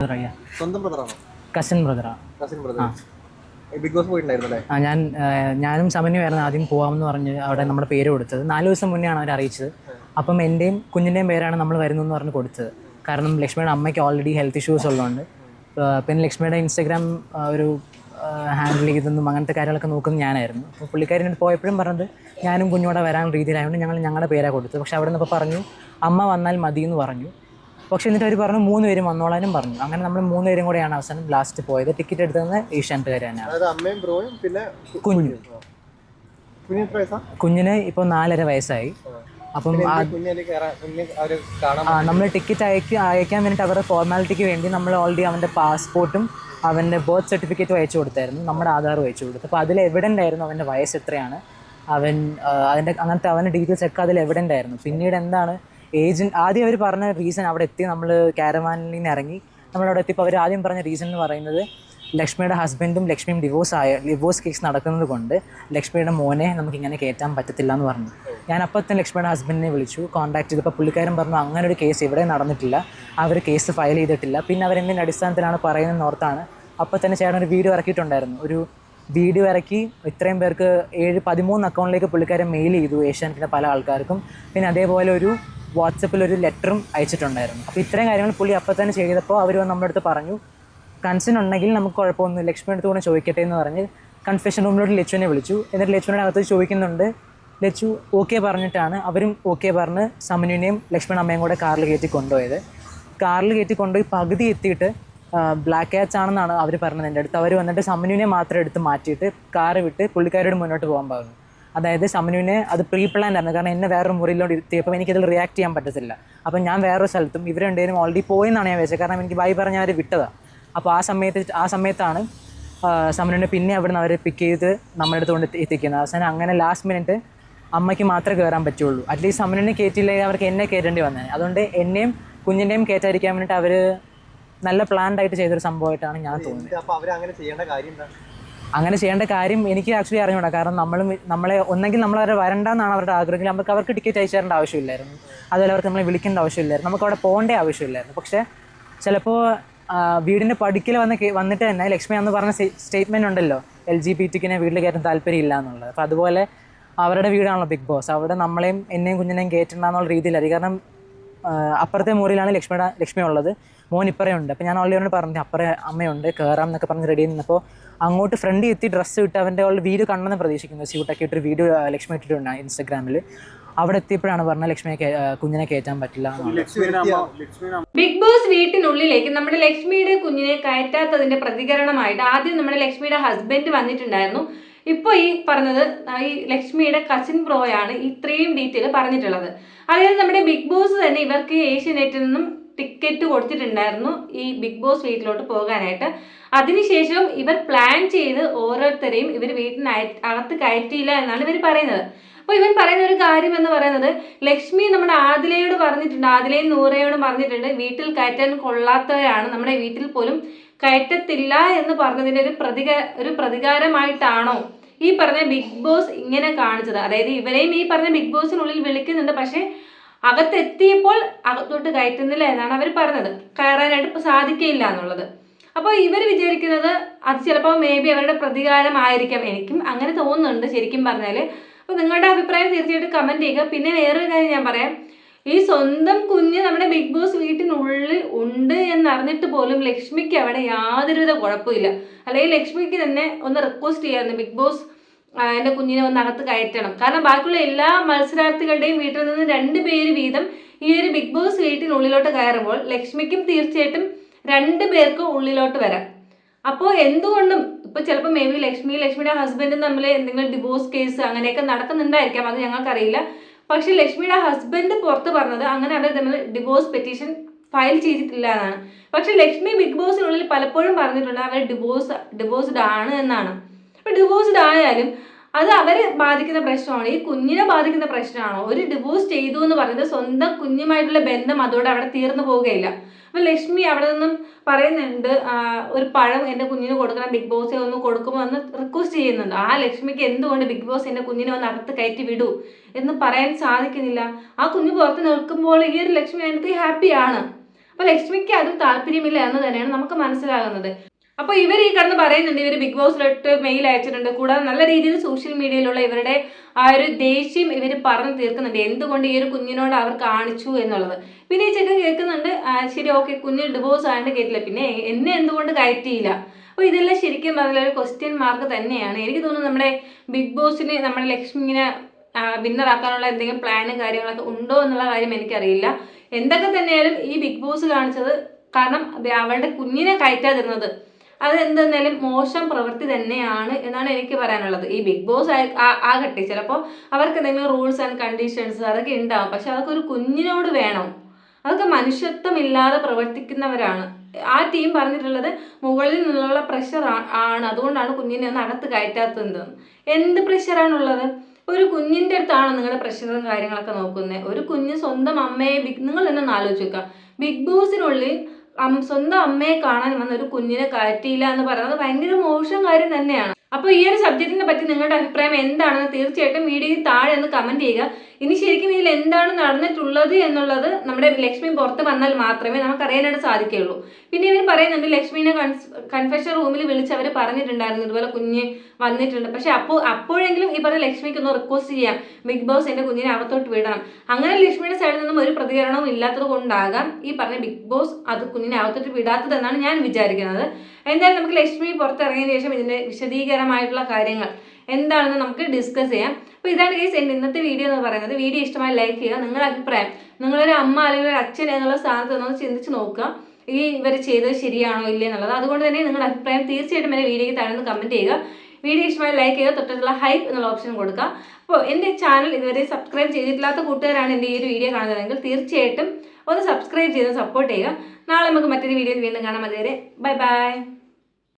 സ്വന്തം ബ്രദറാണോ? Cousin cousin brother big boss പോയിട്ടുണ്ടായിരുന്നു അല്ലേ ആ ഞാൻ ഞാനും സമന്യമായിരുന്നു ആദ്യം പോവാമെന്ന് പറഞ്ഞ് അവിടെ നമ്മുടെ പേര് കൊടുത്തത്. നാല് ദിവസം മുന്നേ ആണ് അവർ അറിയിച്ചത്. അപ്പം എന്റെയും കുഞ്ഞിന്റെയും പേരാണ് നമ്മൾ വരുന്നതെന്ന് പറഞ്ഞ് കൊടുത്തത്. കാരണം ലക്ഷ്മിയുടെ അമ്മയ്ക്ക് ഓൾറെഡി ഹെൽത്ത് ഇഷ്യൂസ് ഉള്ളതുകൊണ്ട്. പിന്നെ ലക്ഷ്മിയുടെ ഇൻസ്റ്റഗ്രാം ഒരു ഹാൻഡിൽ ചെയ്തെന്നും അങ്ങനത്തെ കാര്യങ്ങളൊക്കെ നോക്കുന്നത് ഞാനായിരുന്നു. അപ്പോൾ പുള്ളിക്കാരി എന്നോട് പോയപ്പോഴും പറഞ്ഞത് ഞാനും കുഞ്ഞോടെ വരാൻ രീതിയിലായതുകൊണ്ട് ഞങ്ങൾ ഞങ്ങളുടെ പേരാണ് കൊടുത്തത്. പക്ഷേ അവിടെ നിന്ന് ഇപ്പോൾ പറഞ്ഞു അമ്മ വന്നാൽ മതി എന്ന് പറഞ്ഞു. പക്ഷേ എന്നിട്ട് അവർ പറഞ്ഞു മൂന്ന് പേരും വന്നോളാനും പറഞ്ഞു. അങ്ങനെ നമ്മൾ മൂന്ന് പേരും കൂടെയാണ് അവസാനം ലാസ്റ്റ് പോയത്. ടിക്കറ്റ് എടുത്തത് ഏഷ്യാനെറ്റ് തന്നെയാണ് അമ്മയും ബ്രോയും പിന്നെ കുഞ്ഞു. കുഞ്ഞിന് ഇപ്പോൾ നാലര വയസ്സായി. അപ്പം നമ്മൾ ടിക്കറ്റ് അയക്ക അയക്കാൻ വേണ്ടിയിട്ട് അവരുടെ ഫോർമാലിറ്റിക്ക് വേണ്ടി നമ്മൾ ഓൾറെഡി അവന്റെ പാസ്പോർട്ടും അവന്റെ ബർത്ത് സർട്ടിഫിക്കറ്റും അയച്ചു കൊടുത്തായിരുന്നു. നമ്മുടെ ആധാറും അയച്ചു കൊടുത്തു. അപ്പോൾ അതിൽ എവിഡന്റ് ആയിരുന്നു അവന്റെ വയസ്സ് എത്രയാണ്? അവൻ അതിന്റെ അങ്ങനത്തെ അവന്റെ ഡീറ്റെയിൽസ് ഒക്കെ അതിൽ എവിഡന്റ് ആയിരുന്നു പിന്നീട് എന്താണ് ഏജന്റ് ആദ്യം അവർ പറഞ്ഞ റീസൺ അവിടെ എത്തി നമ്മൾ കാരവാനിൽ നിന്ന് ഇറങ്ങി. നമ്മളവിടെ എത്തിയപ്പോൾ അവർ ആദ്യം പറഞ്ഞ റീസൺ എന്ന് പറയുന്നത് ലക്ഷ്മിയുടെ ഹസ്ബൻഡും ലക്ഷ്മിയും ഡിവോഴ്സ് ആയ ഡിവോഴ്സ് കേസ് നടക്കുന്നത് കൊണ്ട് ലക്ഷ്മിയുടെ മോനെ നമുക്ക് ഇങ്ങനെ കയറ്റാൻ പറ്റത്തില്ല എന്ന് പറഞ്ഞു. ഞാൻ അപ്പോൾ തന്നെ ലക്ഷ്മിയുടെ ഹസ്ബൻഡിനെ വിളിച്ചു കോൺടാക്ട് ചെയ്തപ്പോൾ പുള്ളിക്കാരൻ പറഞ്ഞു അങ്ങനെ ഒരു കേസ് ഇവിടെ നടന്നിട്ടില്ല. അവർ കേസ് ഫയൽ ചെയ്തിട്ടില്ല. പിന്നെ അവരെന്തിന്റെ അടിസ്ഥാനത്തിലാണ് പറയുന്നത് ഓർത്താണ്. അപ്പോൾ തന്നെ ചേട്ടൻ ഒരു വീഡിയോ ഇറക്കിയിട്ടുണ്ടായിരുന്നു. ഒരു വീഡിയോ ഇറക്കി ഇത്രയും പേർക്ക് ഏഴ് പതിമൂന്ന് അക്കൗണ്ടിലേക്ക് പുള്ളിക്കാരൻ മെയിൽ ചെയ്തു ഏഷ്യാനെറ്റിന്റെ പല ആൾക്കാർക്കും. പിന്നെ അതേപോലെ ഒരു വാട്സപ്പിൽ ഒരു ലെറ്ററും അയച്ചിട്ടുണ്ടായിരുന്നു. അപ്പോൾ ഇത്രയും കാര്യങ്ങൾ പുള്ളി അപ്പം തന്നെ ചെയ്തപ്പോൾ അവർ നമ്മുടെ അടുത്ത് പറഞ്ഞു കൺസൺ ഉണ്ടെങ്കിൽ നമുക്ക് കുഴപ്പമൊന്നും ലക്ഷ്മി അടുത്ത് കൂടെ ചോദിക്കട്ടെ എന്ന് പറഞ്ഞ് കൺഫെഷൻ റൂമിലോട്ട് ലച്ചുവിനെ വിളിച്ചു. എന്നിട്ട് ലച്ചുവിന്റെ അകത്ത് ചോദിക്കുന്നുണ്ട് ലച്ചു ഓക്കെ പറഞ്ഞിട്ടാണ്. അവരും ഓക്കെ പറഞ്ഞ് സമനുവിനെയും ലക്ഷ്മൺ അമ്മയും കൂടെ കാറിൽ കയറ്റി കൊണ്ടുപോയത്. കാറിൽ കയറ്റി കൊണ്ടുപോയി പകുതി എത്തിയിട്ട് ബ്ലാക്ക് ക്യാച്ച് ആണെന്നാണ് അവർ പറഞ്ഞത് എന്റെ അടുത്ത്. അവർ വന്നിട്ട് സമനുവിനെ മാത്രം എടുത്ത് മാറ്റിയിട്ട് കാറ് വിട്ട് പുള്ളിക്കാരോട് മുന്നോട്ട് പോകാൻ പറഞ്ഞു. അതായത് ശമനുവിനെ അത് പ്രീ പ്ലാൻ ആയിരുന്നു. കാരണം എന്നെ വേറൊരു മുറിയിലോട്ട് ഇരുത്തിയപ്പോൾ എനിക്കതിൽ റിയാക്ട് ചെയ്യാൻ പറ്റത്തില്ല. അപ്പം ഞാൻ വേറൊരു സ്ഥലത്തും ഇവർ രണ്ടുപേരും ഓൾറെഡി പോയെന്നാണ് ഞാൻ വിചാരിച്ചത്. കാരണം എനിക്ക് ബൈ പറഞ്ഞ് അവർ വിട്ടതാണ് അപ്പോൾ ആ സമയത്ത് ആ സമയത്താണ് സമനുവിനെ പിന്നെ അവിടെ നിന്ന് അവരെ പിക്ക് ചെയ്ത് നമ്മുടെ അടുത്ത് കൊണ്ട് എത്തി- എത്തിക്കുന്നത്. അവസാനം അങ്ങനെ ലാസ്റ്റ് മിനിറ്റ് അമ്മയ്ക്ക് മാത്രമേ കയറാൻ പറ്റുള്ളൂ. അറ്റ്ലീസ്റ്റ് സമനുവിനെ കയറ്റിയില്ലെങ്കിൽ അവർക്ക് എന്നെ കയറ്റേണ്ടി വന്നത് അതുകൊണ്ട് എന്നെയും കുഞ്ഞിന്റെയും കയറ്റാതിരിക്കാൻ വേണ്ടിയിട്ട് അവർ നല്ല പ്ലാൻഡ് ആയിട്ട് ചെയ്തൊരു സംഭവമായിട്ടാണ് ഞാൻ തോന്നുന്നത്. അപ്പോൾ അവർ അങ്ങനെ ചെയ്യേണ്ട കാര്യം എന്താ അങ്ങനെ ചെയ്യേണ്ട കാര്യം എനിക്ക് ആക്ച്വലി അറിഞ്ഞൂടാ. കാരണം നമ്മളും നമ്മളെ ഒന്നെങ്കിൽ നമ്മൾ അവരെ വരണ്ടെന്നാണ് അവരുടെ ആഗ്രഹമെങ്കിൽ നമുക്ക് അവർക്ക് ടിക്കറ്റ് അയച്ചു തരേണ്ട ആവശ്യമില്ലായിരുന്നു. അതുപോലെ അവർക്ക് നമ്മളെ വിളിക്കേണ്ട ആവശ്യമില്ലായിരുന്നു. നമുക്ക് അവിടെ പോകേണ്ട ആവശ്യമില്ലായിരുന്നു. പക്ഷേ ചിലപ്പോൾ വീടിന്റെ പടിക്കൽ വന്ന് വന്നിട്ട് തന്നെ ലക്ഷ്മി അന്ന് പറഞ്ഞ സ്റ്റേറ്റ്മെന്റ് ഉണ്ടല്ലോ എൽ ജി ബി ടിക്കിനെ വീട്ടിൽ കയറ്റാൻ താല്പര്യമില്ല എന്നുള്ളത്. അപ്പോൾ അതുപോലെ അവരുടെ വീടാണല്ലോ ബിഗ് ബോസ്. അവിടെ നമ്മളെയും എന്നെയും കുഞ്ഞിനെയും കയറ്റണ്ടെന്നുള്ള രീതിയിലായിരിക്കും. കാരണം അപ്പുറത്തെ മുറിയിലാണ് ലക്ഷ്മിയുടെ ലക്ഷ്മി ഉള്ളത്. മോൻ ഇപ്പറേ ഉണ്ട് അപ്പോൾ ഞാൻ ഓൾറെഡി പറഞ്ഞു അപ്പറേ അമ്മയുണ്ട്. കയറാം എന്നൊക്കെ പറഞ്ഞ് റെഡി നിന്നപ്പോൾ അങ്ങോട്ട് ഫ്രണ്ട് എത്തി ഡ്രസ്സ് ഇട്ട് അവന്റെ അവളുടെ വീഡിയോ കണ്ടെന്ന് പ്രതീക്ഷിക്കുന്നു. സ്യൂട്ടൊക്കെ ഇട്ടൊരു വീഡിയോ ലക്ഷ്മി ഇട്ടിട്ടുണ്ട് ഇൻസ്റ്റാഗ്രാമിൽ അവിടെ എത്തിയപ്പോഴാണ് പറഞ്ഞത് ലക്ഷ്മിയെ കുഞ്ഞിനെ കയറ്റാൻ പറ്റില്ല. ബിഗ് ബോസ് വീട്ടിനുള്ളിലേക്ക് നമ്മുടെ ലക്ഷ്മിയുടെ കുഞ്ഞിനെ കയറ്റാത്തതിന്റെ പ്രതികരണമായിട്ട് ആദ്യം നമ്മുടെ ലക്ഷ്മിയുടെ ഹസ്ബൻഡ് വന്നിട്ടുണ്ടായിരുന്നു. ഇപ്പോൾ ഈ പറഞ്ഞത് ഈ ലക്ഷ്മിയുടെ കസിൻ ബ്രോയാണ് ഇത്രയും ഡീറ്റെയിൽ പറഞ്ഞിട്ടുള്ളത്. അതായത് നമ്മുടെ ബിഗ് ബോസ് തന്നെ ഇവർക്ക് ഏഷ്യനെറ്റിൽ നിന്നും ടിക്കറ്റ് കൊടുത്തിട്ടുണ്ടായിരുന്നു ഈ ബിഗ് ബോസ് വീട്ടിലോട്ട് പോകാനായിട്ട്. അതിനുശേഷം ഇവർ പ്ലാൻ ചെയ്ത് ഓരോരുത്തരെയും ഇവർ വീട്ടിന് അകത്ത് കയറ്റിയില്ല എന്നാണ് ഇവർ പറയുന്നത്. അപ്പോൾ ഇവൻ പറയുന്ന ഒരു കാര്യം എന്ന് പറയുന്നത് ലക്ഷ്മി നമ്മുടെ ആദിലയോട് പറഞ്ഞിട്ടുണ്ട്. ആദിലയും നൂറയോടും പറഞ്ഞിട്ടുണ്ട് വീട്ടിൽ കയറ്റാൻ കൊള്ളാത്തവരാണ്. നമ്മുടെ വീട്ടിൽ പോലും കയറ്റത്തില്ല എന്ന് പറഞ്ഞതിന്റെ ഒരു പ്രതിക ഒരു പ്രതികാരമായിട്ടാണോ ഈ പറഞ്ഞ ബിഗ് ബോസ് ഇങ്ങനെ കാണിച്ചത്? അതായത് ഇവരെയും ഈ പറഞ്ഞ ബിഗ് ബോസിനുള്ളിൽ വിളിക്കുന്നുണ്ട്. പക്ഷേ അകത്തെത്തിയപ്പോൾ അകത്തോട്ട് കയറ്റുന്നില്ല എന്നാണ് അവർ പറഞ്ഞത്. കയറാനായിട്ട് ഇപ്പോൾ സാധിക്കില്ല എന്നുള്ളത്. അപ്പോൾ ഇവർ വിചാരിക്കുന്നത് അത് ചിലപ്പോൾ മേ ബി അവരുടെ പ്രതികാരമായിരിക്കാം. എനിക്കും അങ്ങനെ തോന്നുന്നുണ്ട് ശരിക്കും പറഞ്ഞാൽ അപ്പോൾ നിങ്ങളുടെ അഭിപ്രായം തീർച്ചയായിട്ടും കമന്റ് ചെയ്യുക. പിന്നെ വേറൊരു കാര്യം ഞാൻ പറയാം. ഈ സ്വന്തം കുഞ്ഞ് നമ്മുടെ ബിഗ് ബോസ് വീട്ടിനുള്ളിൽ ഉണ്ട് എന്നറിഞ്ഞിട്ട് പോലും ലക്ഷ്മിക്ക് അവിടെ യാതൊരുവിധ കുഴപ്പമില്ല. അല്ലെങ്കിൽ ലക്ഷ്മിക്ക് തന്നെ ഒന്ന് റിക്വസ്റ്റ് ചെയ്യാറുണ്ട് ബിഗ് ബോസ് എന്റെ കുഞ്ഞിനെ ഒന്ന് അകത്ത് കയറ്റണം. കാരണം ബാക്കിയുള്ള എല്ലാ മത്സരാർത്ഥികളുടെയും വീട്ടിൽ നിന്ന് രണ്ട് പേര് വീതം ഈ ഒരു ബിഗ് ബോസ് വീട്ടിനുള്ളിലോട്ട് കയറുമ്പോൾ ലക്ഷ്മിക്കും തീർച്ചയായിട്ടും രണ്ട് പേർക്ക് ഉള്ളിലോട്ട് വരാം. അപ്പോൾ എന്തുകൊണ്ടും ഇപ്പോൾ ചിലപ്പോൾ മേ ബി ലക്ഷ്മി ലക്ഷ്മിയുടെ ഹസ്ബൻഡും തമ്മിൽ എന്തെങ്കിലും ഡിവോഴ്സ് കേസ് അങ്ങനെയൊക്കെ നടക്കുന്നുണ്ടായിരിക്കാം. അത് ഞങ്ങൾക്കറിയില്ല. പക്ഷേ ലക്ഷ്മിയുടെ ഹസ്ബൻഡ് പുറത്ത് പറഞ്ഞത് അങ്ങനെ അവർ തമ്മിൽ ഡിവോഴ്സ് പെറ്റീഷൻ ഫയൽ ചെയ്തിട്ടില്ല എന്നാണ്. പക്ഷേ ലക്ഷ്മി ബിഗ് ബോസിനുള്ളിൽ പലപ്പോഴും പറഞ്ഞിട്ടുണ്ട് അവർ ഡിവോഴ്സ് ഡിവോഴ്സ്ഡ് ആണ് എന്നാണ്. അപ്പോൾ ഡിവോഴ്സ്ഡ് ആയാലും അത് അവരെ ബാധിക്കുന്ന പ്രശ്നമാണ്. ഈ കുഞ്ഞിനെ ബാധിക്കുന്ന പ്രശ്നമാണോ? ഒരു ഡിവോഴ്സ് ചെയ്തു എന്ന് പറയുന്നത് സ്വന്തം കുഞ്ഞുമായിട്ടുള്ള ബന്ധം അതോടെ അവിടെ തീർന്നു പോവുകയില്ല. അപ്പോൾ ലക്ഷ്മി അവിടെ നിന്നും പറയുന്നുണ്ട് ഒരു പഴം എന്റെ കുഞ്ഞിന് കൊടുക്കണം ബിഗ് ബോസ് ഒന്ന് കൊടുക്കുമോ എന്ന് റിക്വസ്റ്റ് ചെയ്യുന്നുണ്ട്. ആ ലക്ഷ്മിക്ക് എന്തുകൊണ്ട് ബിഗ് ബോസ് എന്റെ കുഞ്ഞിനെ ഒന്ന് അകത്ത് കയറ്റി വിടൂ എന്ന് പറയാൻ സാധിക്കുന്നില്ല. ആ കുഞ്ഞ് പുറത്ത് നിൽക്കുമ്പോൾ ഈ ഒരു ലക്ഷ്മി അതിനകത്ത് ഹാപ്പിയാണ് അപ്പോൾ ലക്ഷ്മിക്ക് അത് താല്പര്യമില്ല എന്ന് തന്നെയാണ് നമുക്ക് മനസ്സിലാകുന്നത്. അപ്പോൾ ഇവർ ഈ കടന്ന് പറയുന്നുണ്ട് ഇവർ ബിഗ് ബോസിലിട്ട് മെയിൽ അയച്ചിട്ടുണ്ട്. കൂടാതെ നല്ല രീതിയിൽ സോഷ്യൽ മീഡിയയിലുള്ള ഇവരുടെ ആ ഒരു ദേഷ്യം ഇവർ പറഞ്ഞു തീർക്കുന്നുണ്ട്. എന്തുകൊണ്ട് ഈ ഒരു കുഞ്ഞിനോട് അവർ കാണിച്ചു എന്നുള്ളത്. പിന്നെ ഈ ചെക്കൻ കേൾക്കുന്നുണ്ട് ശരി ഓക്കെ കുഞ്ഞ് ഡിവോഴ്സ് ആയതുകൊണ്ട് കേട്ടില്ല. പിന്നെ എന്നെ എന്തുകൊണ്ട് കയറ്റിയില്ല? അപ്പോൾ ഇതെല്ലാം ശരിക്കും പറഞ്ഞാൽ ഒരു ക്വസ്റ്റ്യൻ മാർക്ക് തന്നെയാണ്. എനിക്ക് തോന്നുന്നു നമ്മുടെ ബിഗ് ബോസിന് നമ്മുടെ ലക്ഷ്മിനെ വിന്നറാക്കാനുള്ള എന്തെങ്കിലും പ്ലാനും കാര്യങ്ങളൊക്കെ ഉണ്ടോ എന്നുള്ള കാര്യം എനിക്കറിയില്ല. എന്തൊക്കെ തന്നെയാലും ഈ ബിഗ് ബോസ് കാണിച്ചത് കാരണം അവളുടെ കുഞ്ഞിനെ കയറ്റാതിരുന്നത് അത് എന്തെന്നാലും മോശം പ്രവൃത്തി തന്നെയാണ് എന്നാണ് എനിക്ക് പറയാനുള്ളത്. ഈ ബിഗ് ബോസ് ആകട്ടെ. ചിലപ്പോൾ അവർക്ക് എന്തെങ്കിലും റൂൾസ് ആൻഡ് കണ്ടീഷൻസ് അതൊക്കെ ഉണ്ടാവും. പക്ഷെ അതൊക്കെ ഒരു കുഞ്ഞിനോട് വേണം. അതൊക്കെ മനുഷ്യത്വമില്ലാതെ പ്രവർത്തിക്കുന്നവരാണ്. ആ ടീം പറഞ്ഞിട്ടുള്ളത് മുകളിൽ നിന്നുള്ള പ്രഷർ ആണ്. അതുകൊണ്ടാണ് കുഞ്ഞിനെ ഒന്ന് അകത്ത് കയറ്റാത്തത്. എന്ത് പ്രഷറാണുള്ളത് ഒരു കുഞ്ഞിന്റെ അടുത്താണ് നിങ്ങളുടെ പ്രഷറും കാര്യങ്ങളൊക്കെ നോക്കുന്നത്. ഒരു കുഞ്ഞ് സ്വന്തം അമ്മയെ ബിഗ് നിങ്ങൾ തന്നെ ഒന്ന് ആലോചിക്കുക ബിഗ് ബോസിനുള്ളിൽ സ്വന്തം അമ്മയെ കാണാൻ വന്ന ഒരു കുഞ്ഞിനെ കയറ്റിയില്ല എന്ന് പറയുന്നത് ഭയങ്കര മോശം കാര്യം തന്നെയാണ്. അപ്പോൾ ഈ ഒരു സബ്ജക്റ്റിനെ പറ്റി നിങ്ങളുടെ അഭിപ്രായം എന്താണെന്ന് തീർച്ചയായിട്ടും വീഡിയോയിൽ താഴെ ഒന്ന് കമന്റ് ചെയ്യുക. ഇനി ശരിക്കും ഇതിൽ എന്താണ് നടന്നിട്ടുള്ളത് എന്നുള്ളത് നമ്മുടെ ലക്ഷ്മി പുറത്ത് വന്നാൽ മാത്രമേ നമുക്ക് അറിയാനായിട്ട് സാധിക്കുകയുള്ളൂ. പിന്നെ ഇവർ പറയുന്നുണ്ട് ലക്ഷ്മിനെ കൺഫെഷൻ റൂമിൽ വിളിച്ച് അവർ പറഞ്ഞിട്ടുണ്ടായിരുന്നു ഇതുപോലെ കുഞ്ഞ് വന്നിട്ടുണ്ട്. പക്ഷെ അപ്പോൾ അപ്പോഴെങ്കിലും ഈ പറഞ്ഞ ലക്ഷ്മിക്ക് ഒന്ന് റിക്വസ്റ്റ് ചെയ്യാം. ബിഗ് ബോസ് എന്റെ കുഞ്ഞിനെ അകത്തോട്ട് വിടണം. അങ്ങനെ ലക്ഷ്മിയുടെ സൈഡിൽ നിന്നും ഒരു പ്രതികരണവും ഇല്ലാത്തത് കൊണ്ടാകാം ഈ പറഞ്ഞ ബിഗ് ബോസ് അത് കുഞ്ഞിനെ അകത്തോട്ട് വിടാത്തതെന്നാണ് ഞാൻ വിചാരിക്കുന്നത്. എന്തായാലും നമുക്ക് ലക്ഷ്മി പുറത്തിറങ്ങിയ ശേഷം ഇതിന്റെ വിശദീകരമായിട്ടുള്ള കാര്യങ്ങൾ എന്താണെന്ന് നമുക്ക് ഡിസ്കസ് ചെയ്യാം. അപ്പോൾ ഇതാണ് കേസ് എന്റെ ഇന്നത്തെ വീഡിയോ എന്ന് പറയുന്നത്. വീഡിയോ ഇഷ്ടമായി ലൈക്ക് ചെയ്യുക. നിങ്ങളുടെ അഭിപ്രായം നിങ്ങളൊരു അമ്മ അല്ലെങ്കിൽ ഒരു അച്ഛൻ എന്നുള്ള സ്ഥാനത്ത് നിന്ന് ചിന്തിച്ച് നോക്കുക. ഈ ഇവർ ചെയ്തത് ശരിയാണോ ഇല്ലേ എന്നുള്ളത്. അതുകൊണ്ട് തന്നെ നിങ്ങളുടെ അഭിപ്രായം തീർച്ചയായിട്ടും എന്റെ വീഡിയോയ്ക്ക് താഴെ നിന്ന് കമന്റ് ചെയ്യുക. വീഡിയോ ഇഷ്ടമായി ലൈക്ക് ചെയ്യുക. തൊട്ടുള്ള ഹൈപ്പ് എന്നുള്ള ഓപ്ഷൻ കൊടുക്കുക. അപ്പോൾ എന്റെ ചാനൽ ഇതുവരെ സബ്സ്ക്രൈബ് ചെയ്തിട്ടില്ലാത്ത കൂട്ടുകാരാണ് എന്റെ ഈ ഒരു വീഡിയോ കാണുന്നതെങ്കിൽ തീർച്ചയായിട്ടും ഒന്ന് സബ്സ്ക്രൈബ് ചെയ്ത് സപ്പോർട്ട് ചെയ്യുക. നാളെ നമുക്ക് മറ്റൊരു വീഡിയോയിൽ വീണ്ടും കാണാം. അതുവരെ ബൈ ബൈ